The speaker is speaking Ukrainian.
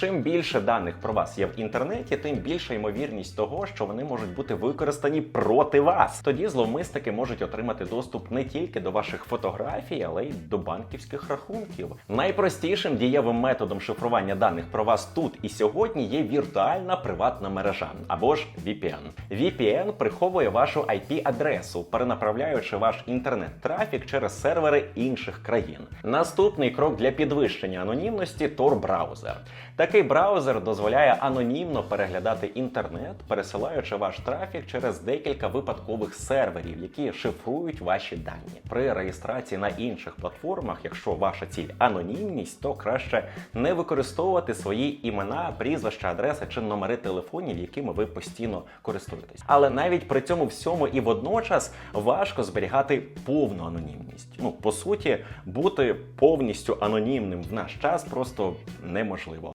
Чим більше даних про вас є в інтернеті, тим більша ймовірність того, що вони можуть бути використані проти вас. Тоді зловмисники можуть отримати доступ не тільки до ваших фотографій, але й до банківських рахунків. Найпростішим дієвим методом шифрування даних про вас тут і сьогодні є віртуальна приватна мережа або ж VPN. VPN приховує вашу IP-адресу, перенаправляючи ваш інтернет-трафік через сервери інших країн. Наступний крок для підвищення анонімності Tor-браузер. Такий браузер дозволяє анонімно переглядати інтернет, пересилаючи ваш трафік через декілька випадкових серверів, які шифрують ваші дані. При реєстрації на інших платформах, якщо ваша ціль анонімність, то краще не використовувати свої імена, прізвища, адреси чи номери телефонів, якими ви постійно користуєтесь. Але навіть при цьому всьому і водночас важко зберігати повну анонімність. Ну по суті, бути повністю анонімним в наш час просто неможливо.